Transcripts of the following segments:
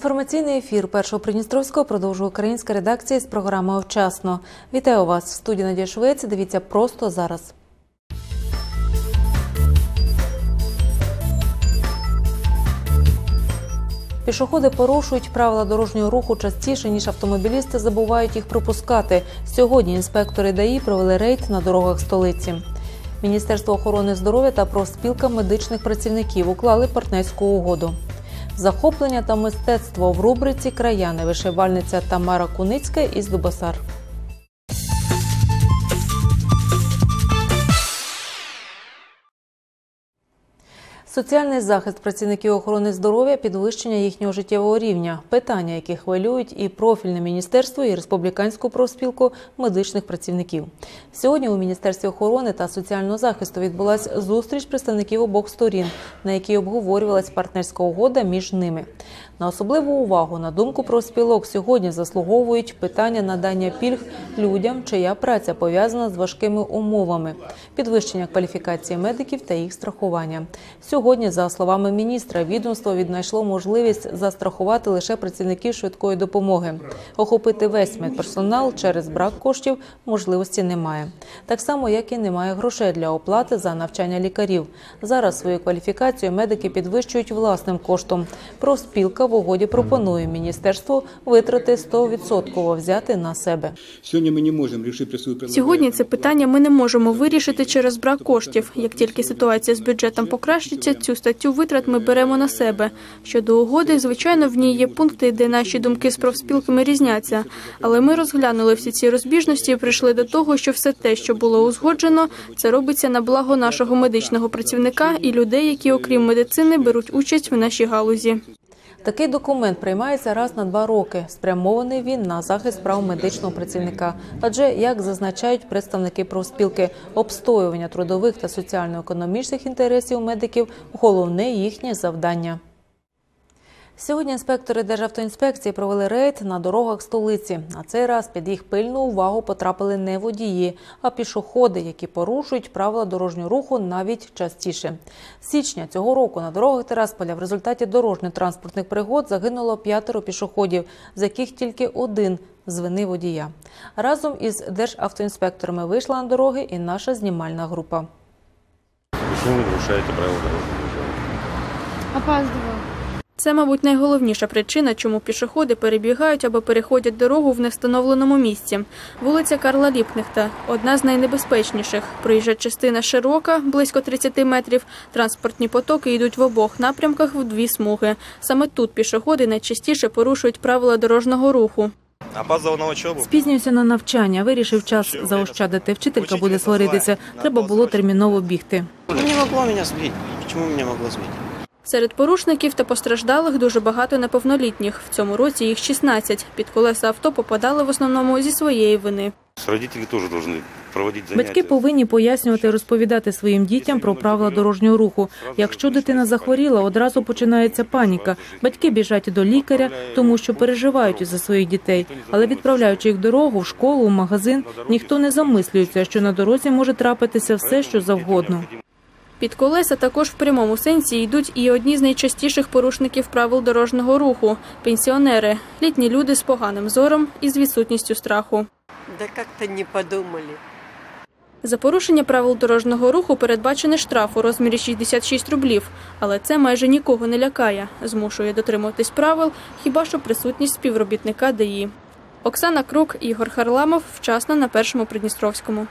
Інформаційний ефір першого Придністровського продовжує українська редакція з програмою Вчасно. Вітаю вас в студії Надія Швець. Дивіться просто зараз. Пішоходи порушують правила дорожнього руху частіше, ніж автомобілісти забувають їх пропускати. Сьогодні інспектори ДАІ провели рейд на дорогах столиці. Міністерство охорони здоров'я та профспілка медичних працівників уклали партнерську угоду. Захоплення та мистецтво в рубриці Краяни вишивальниця Тамара Куницька із Дубасар. Соціальний захист працівників охорони здоров'я, підвищення їхнього життєвого рівня питання, які хвилюють і профільне міністерство, і республіканську профспілку медичних працівників. Сьогодні у міністерстві охорони та соціального захисту відбулася зустріч представників обох сторін, на якій обговорювалась партнерська угода між ними. На особливу увагу, на думку профспілок, сьогодні заслуговують питання надання пільг людям, чия праця пов'язана з важкими умовами, підвищення кваліфікації медиків та їх страхування. Сьогодні, за словами міністра, відомство віднайшло можливість застрахувати лише працівників швидкої допомоги. Охопити весь медперсонал через брак коштів можливості немає. Так само, як і немає грошей для оплати за навчання лікарів. Зараз свою кваліфікацію медики підвищують власним коштом. Профспілка в угоді пропонує міністерству витрати 100% взяти на себе. Сьогодні ми не можемо рішити. Сьогодні це питання ми не можемо вирішити через брак коштів. Як тільки ситуація з бюджетом покращиться, цю статтю витрат ми беремо на себе. Щодо угоди, звичайно, в ній є пункти, де наші думки з профспілками різняться. Але ми розглянули всі ці розбіжності і прийшли до того, що все те, що було узгоджено, це робиться на благо нашого медичного працівника і людей, які, окрім медицини, беруть участь в нашій галузі. Такий документ приймається раз на два роки. Спрямований він на захист прав медичного працівника. Адже, як зазначають представники профспілки, обстоювання трудових та соціально-економічних інтересів медиків головне їхнє завдання. Сьогодні інспектори Державтоінспекції провели рейд на дорогах столиці. На цей раз під їх пильну увагу потрапили не водії, а пішоходи, які порушують правила дорожнього руху навіть частіше. З січня цього року на дорогах Терасполя в результаті дорожньо-транспортних пригод загинуло п'ятеро пішоходів, з яких тільки один з вини водія. Разом із державтоінспекторами вийшла на дороги і наша знімальна група. Почему вы нарушаете правила дорожного движения? Опаздывал. Це, мабуть, найголовніша причина, чому пішоходи перебігають або переходять дорогу в невстановленому місці. Вулиця Карла Ліпкнехта – одна з найнебезпечніших. Проїжджа частина широка, близько 30 метрів. Транспортні потоки йдуть в обох напрямках в дві смуги. Саме тут пішоходи найчастіше порушують правила дорожнього руху. Спізнююся на навчання, вирішив час заощадити. Вчителька буде сваритися. Треба було терміново бігти. Не могло меня сбить. Почему меня могло сбить? Серед порушників та постраждалих дуже багато неповнолітніх. В цьому році їх 16. Під колеса авто попадали в основному зі своєї вини. Батьки повинні пояснювати, розповідати своїм дітям про правила дорожнього руху. Якщо дитина захворіла, одразу починається паніка. Батьки біжать до лікаря, тому що переживають за своїх дітей. Але відправляючи їх дорогу, в школу, в магазин, ніхто не замислюється, що на дорозі може трапитися все, що завгодно. Під колеса також в прямому сенсі йдуть і одні з найчастіших порушників правил дорожнього руху – пенсіонери, літні люди з поганим зором і з відсутністю страху. Да как-то не подумали. За порушення правил дорожнього руху передбачений штраф у розмірі 66 рублів, але це майже нікого не лякає, змушує дотримуватись правил, хіба що присутність співробітника ДАІ. Оксана Крук, Ігор Харламов. Вчасно на Першому Придністровському.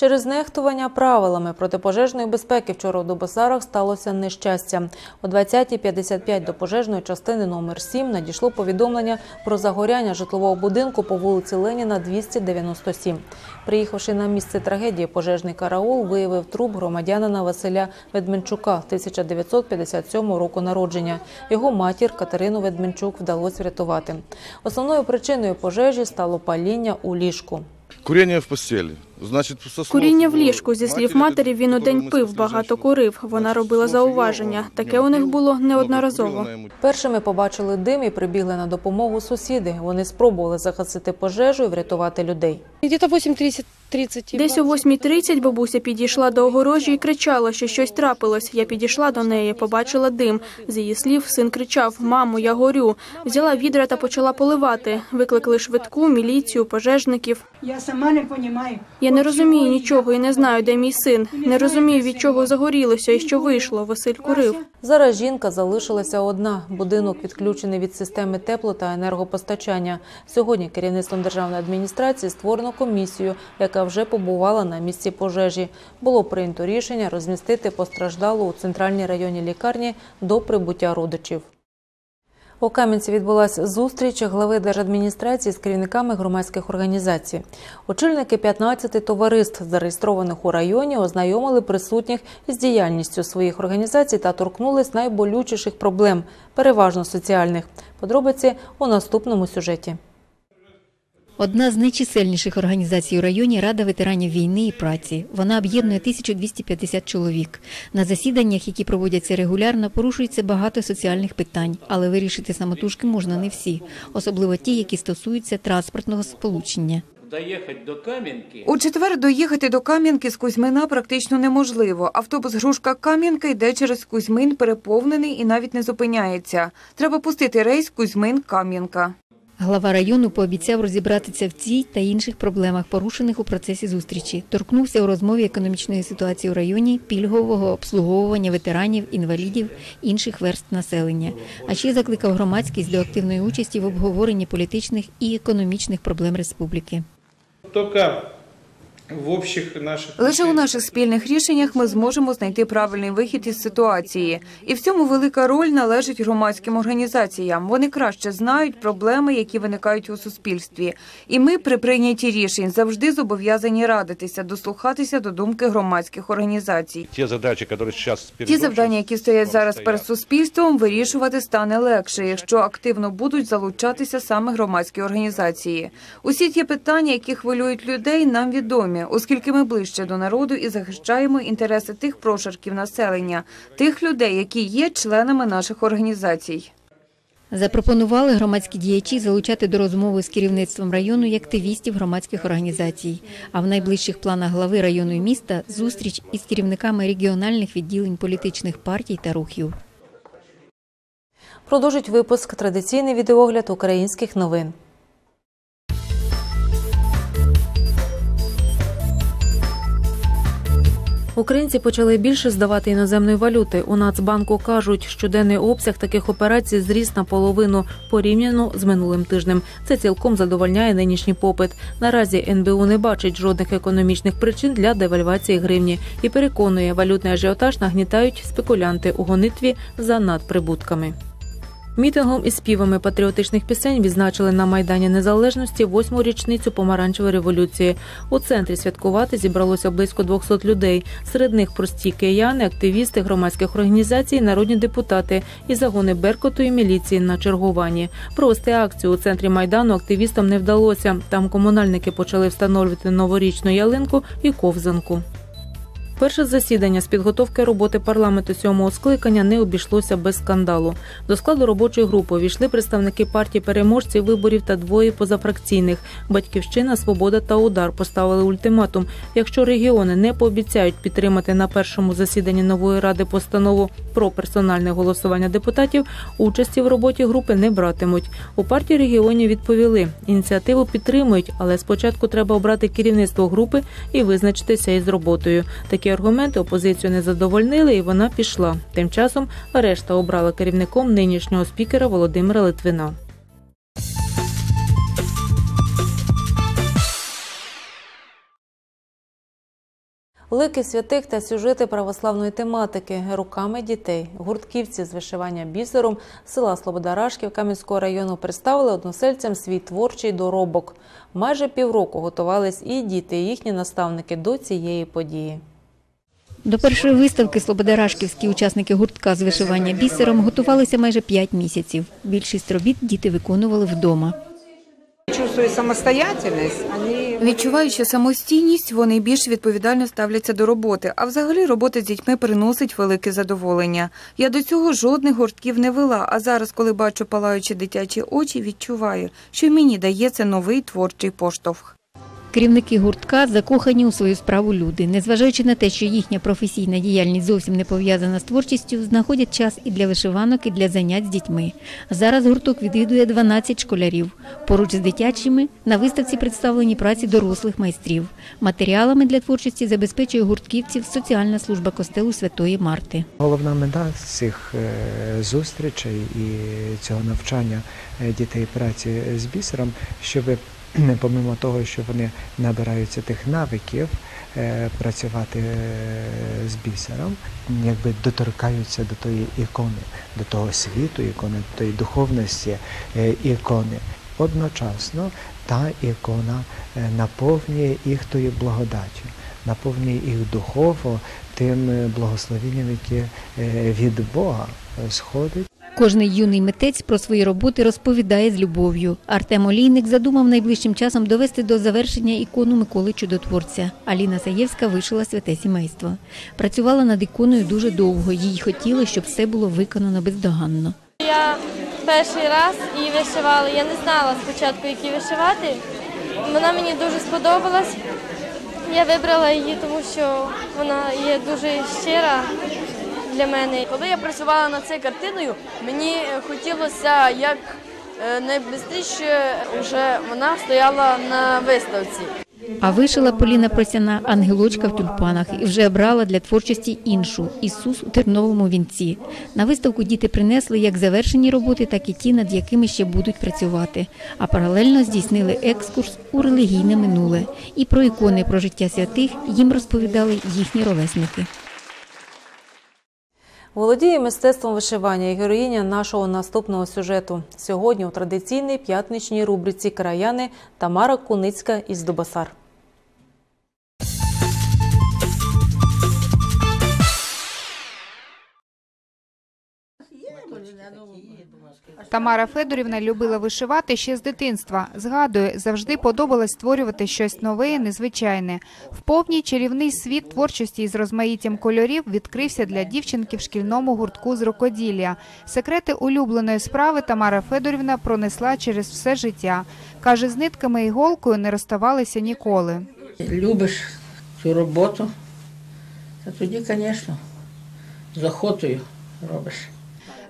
Через нехтування правилами протипожежної безпеки вчора у Дубосарах сталося нещастя. О 20.55 до пожежної частини номер 7 надійшло повідомлення про загоряння житлового будинку по вулиці Леніна 297. Приїхавши на місце трагедії, пожежний караул виявив труп громадянина Василя Ведменчука 1957 року народження. Його матір Катерину Ведменчук вдалося врятувати. Основною причиною пожежі стало паління у ліжку. Куріння в постелі. Куріння в ліжку. Зі слів матері, він у день пив, багато курив. Вона робила зауваження. Таке у них було неодноразово. Першими побачили дим і прибігли на допомогу сусіди. Вони спробували загасити пожежу і врятувати людей. Где-то 8.30 8.30. Десь о 8.30 бабуся підійшла до огорожі і кричала, що щось трапилось. Я підійшла до неї, побачила дим. З її слів син кричав: Мамо, я горю. Взяла відра та почала поливати. Викликали швидку, міліцію, пожежників. Я сама не розумію. Я не розумію нічого і не знаю, де мій син. Не розумію, від чого загорілося і що вийшло. Василь курив. Зараз жінка залишилася одна. Будинок відключений від системи тепло та енергопостачання. Сьогодні керівництвом державної адміністрації створено комісію, яка вже побувала на місці пожежі. Було прийнято рішення розмістити постраждалу у центральній районній лікарні до прибуття родичів. У Кам'янці відбулася зустріч глави держадміністрації з керівниками громадських організацій. Очільники 15 товариств, зареєстрованих у районі, ознайомили присутніх з діяльністю своїх організацій та торкнулись найболючіших проблем, переважно соціальних. Подробиці у наступному сюжеті. Одна з найчисельніших організацій у районі Рада ветеранів війни і праці. Вона об'єднує 1250 чоловік. На засіданнях, які проводяться регулярно, порушується багато соціальних питань, але вирішити самотужки можна не всі, особливо ті, які стосуються транспортного сполучення. Доїхати до Кам'янки. У четвер доїхати до Кам'янки з Кузьмина практично неможливо. Автобус Грушка Кам'янка йде через Кузьмин, переповнений і навіть не зупиняється. Треба пустити рейс Кузьмин-Кам'янка. Глава району пообіцяв розібратися в цій та інших проблемах, порушених у процесі зустрічі. Торкнувся у розмові економічної ситуації у районі, пільгового обслуговування ветеранів, інвалідів, інших верств населення. А ще закликав громадськість до активної участі в обговоренні політичних і економічних проблем республіки. Тільки в общих наших... Лише у наших спільних рішеннях ми зможемо знайти правильний вихід із ситуації. І в цьому велика роль належить громадським організаціям. Вони краще знають проблеми, які виникають у суспільстві. І ми при прийнятті рішень завжди зобов'язані радитися, дослухатися до думки громадських організацій. Те задачи, которые сейчас Ті завдання, які стоять зараз перед суспільством, вирішувати стане легше, якщо активно будуть залучатися саме громадські організації. Усі ті питання, які хвилюють людей, нам відомі, оскільки ми ближче до народу і захищаємо інтереси тих прошарків населення, тих людей, які є членами наших організацій. Запропонували громадські діячі залучати до розмови з керівництвом району і активістів громадських організацій. А в найближчих планах глави району і міста зустріч із керівниками регіональних відділень політичних партій та рухів. Продовжить випуск традиційний відеогляд українських новин. Українці почали більше здавати іноземної валюти. У Нацбанку кажуть, щоденний обсяг таких операцій зріс наполовину порівняно з минулим тижнем. Це цілком задовольняє нинішній попит. Наразі НБУ не бачить жодних економічних причин для девальвації гривні і переконує, валютний ажіотаж нагнітають спекулянти у гонитві за надприбутками. Мітингом і співами патріотичних пісень відзначили на Майдані Незалежності восьму річницю помаранчевої революції. У центрі святкувати зібралося близько 200 людей. Серед них прості кияни, активісти громадських організацій, народні депутати і загони Беркуту і міліції на чергуванні. Провести акцію у центрі майдану активістам не вдалося. Там комунальники почали встановлювати новорічну ялинку і ковзанку. Перше засідання з підготовки роботи парламенту сьомого скликання не обійшлося без скандалу. До складу робочої групи увійшли представники партії переможців виборів та двоє позафракційних. Батьківщина, Свобода та Удар поставили ультиматум. Якщо регіони не пообіцяють підтримати на першому засіданні нової ради постанову про персональне голосування депутатів, участі в роботі групи не братимуть. У партії регіонів відповіли, ініціативу підтримують, але спочатку треба обрати керівництво групи і визначитися із роботою. Такі аргументи опозицію не задовольнили, і вона пішла. Тим часом решта обрала керівником нинішнього спікера Володимира Литвина. Лики святих та сюжети православної тематики руками дітей. Гуртківці з вишивання бісером села Слободарашків Кам'янського району представили односельцям свій творчий доробок. Майже півроку готувались і діти, і їхні наставники до цієї події. До першої виставки Слободарашківські учасники гуртка з вишивання бісером готувалися майже 5 місяців. Більшість робіт діти виконували вдома. Відчуваючи самостійність, вони більш відповідально ставляться до роботи. А взагалі робота з дітьми приносить велике задоволення. Я до цього жодних гуртків не вела, а зараз, коли бачу палаючі дитячі очі, відчуваю, що мені дається новий творчий поштовх. Керівники гуртка закохані у свою справу люди. Незважаючи на те, що їхня професійна діяльність зовсім не пов'язана з творчістю, знаходять час і для вишиванок, і для занять з дітьми. Зараз гурток відвідує 12 школярів. Поруч з дитячими на виставці представлені праці дорослих майстрів. Матеріалами для творчості забезпечує гуртківців соціальна служба костелу Святої Марти. Головна мета цих е, зустрічей і цього навчання е, дітей праці з бісером, щоб помимо того, що вони набираються тих навиків е, працювати е, з бісером, якби доторкаються до тої ікони, до того світу ікони, до тої духовності е, ікони. Одночасно та ікона наповнює їх тою благодаттю, наповнює їх духово тим благословенням, яке від Бога сходить. Кожний юний митець про свої роботи розповідає з любов'ю. Артем Олійник задумав найближчим часом довести до завершення ікону Миколи Чудотворця. Аліна Саєвська вишила святе сімейство. Працювала над іконою дуже довго. Їй хотіли, щоб все було виконано бездоганно. Я перший раз її вишивала. Я не знала спочатку, які вишивати. Вона мені дуже сподобалась. Я вибрала її, тому що вона є дуже щира для мене. Коли я працювала над цією картиною, мені хотілося як е, найближче вже вона стояла на виставці. А вишила Поліна Просяна ангелочка в тюльпанах і вже брала для творчості іншу Ісус у терновому вінці. На виставку діти принесли як завершені роботи, так і ті, над якими ще будуть працювати. А паралельно здійснили екскурс у релігійне минуле. І про ікони про життя святих їм розповідали їхні ровесники. Володіє мистецтвом вишивання і героїня нашого наступного сюжету. Сьогодні у традиційній п'ятничній рубриці Краяни Тамара Куницька із Дубасар. Тамара Федорівна любила вишивати ще з дитинства. Згадує, завжди подобалось створювати щось нове, і незвичайне. В повній чарівний світ творчості із розмаїттям кольорів відкрився для дівчинки в шкільному гуртку з рукоділля. Секрети улюбленої справи Тамара Федорівна пронесла через все життя. Каже, з нитками і голкою не розставалися ніколи. Любиш цю роботу, то тоді, звісно, з охотою робиш.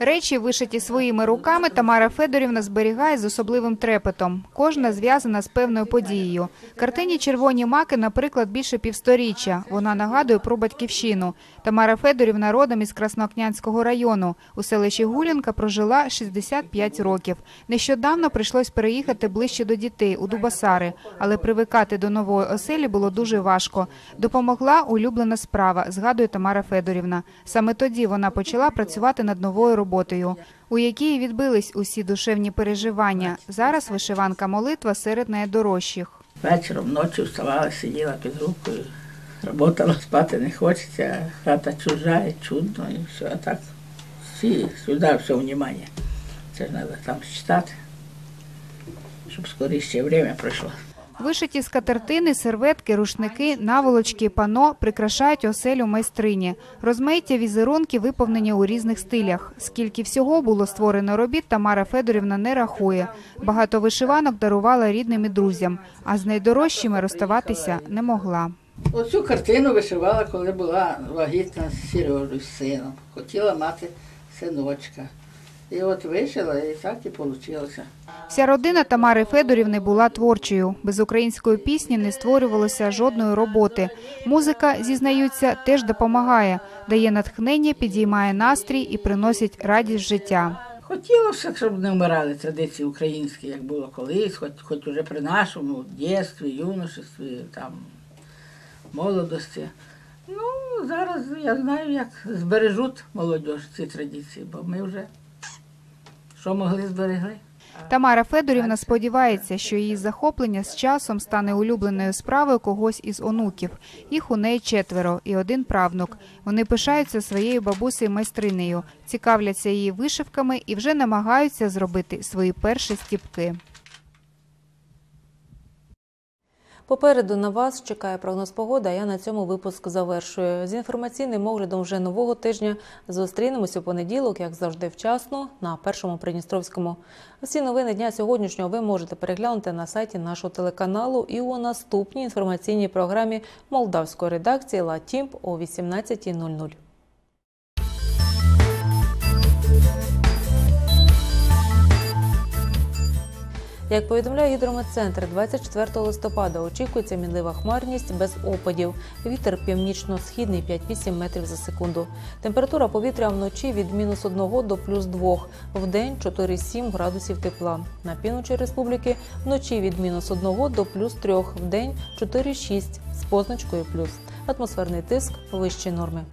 Речі, вишиті своїми руками, Тамара Федорівна зберігає з особливим трепетом. Кожна зв'язана з певною подією. Картині Червоні маки, наприклад, більше півсторіччя. Вона нагадує про батьківщину. Тамара Федорівна родом із Красноокнянського району. У селищі Гулянка прожила 65 років. Нещодавно прийшлось переїхати ближче до дітей у Дубасари, але привикати до нової оселі було дуже важко. Допомогла улюблена справа, згадує Тамара Федорівна. Саме тоді вона почала працювати над новою роботою, у якій відбились усі душевні переживання. Зараз вишиванка молитва серед найдорожчих. Вечором, ночі вставала, сиділа під рукою, працювала, спати не хочеться, хата чужа і чудно, і все. А так всі сюди все внимання. Це ж треба там читати, щоб скоріше время пройшло. Вишиті скатертини, серветки, рушники, наволочки, пано прикрашають оселю майстрині. Розмаїття візерунки виповнені у різних стилях. Скільки всього було створено робіт, Тамара Федорівна не рахує. Багато вишиванок дарувала рідним і друзям, а з найдорожчими розставатися не могла. Оцю картину вишивала, коли була вагітна з Сережею, з сином. Хотіла мати синочка. І от вишила, і так і вийшло. Вся родина Тамари Федорівни була творчою. Без української пісні не створювалося жодної роботи. Музика, зізнаються, теж допомагає, дає натхнення, підіймає настрій і приносить радість життя. Хотілося, щоб не вмирали традиції українські, як було колись, хоч, хоч уже при нашому дєстві, юношестві, там, молодості. Ну, зараз я знаю, як збережуть молодь ці традиції, бо ми вже що могли зберегли. Тамара Федорівна сподівається, що її захоплення з часом стане улюбленою справою когось із онуків. Їх у неї четверо і один правнук. Вони пишаються своєю бабусею майстринею, цікавляться її вишивками і вже намагаються зробити свої перші стіпки. Попереду на вас чекає прогноз погоди, а я на цьому випуск завершую. З інформаційним оглядом вже нового тижня зустрінемось у понеділок, як завжди, вчасно на першому Придністровському. Всі новини дня сьогоднішнього ви можете переглянути на сайті нашого телеканалу і у наступній інформаційній програмі молдавської редакції Ла Тімп о 18.00. Як повідомляє гідрометцентр, 24 листопада очікується мінлива хмарність без опадів. Вітер північно-східний 5-8 метрів за секунду. Температура повітря вночі від мінус 1 до плюс 2, в день 4-7 градусів тепла. На півночі республіки вночі від мінус 1 до плюс 3, в день 4-6 з позначкою плюс. Атмосферний тиск вищі норми.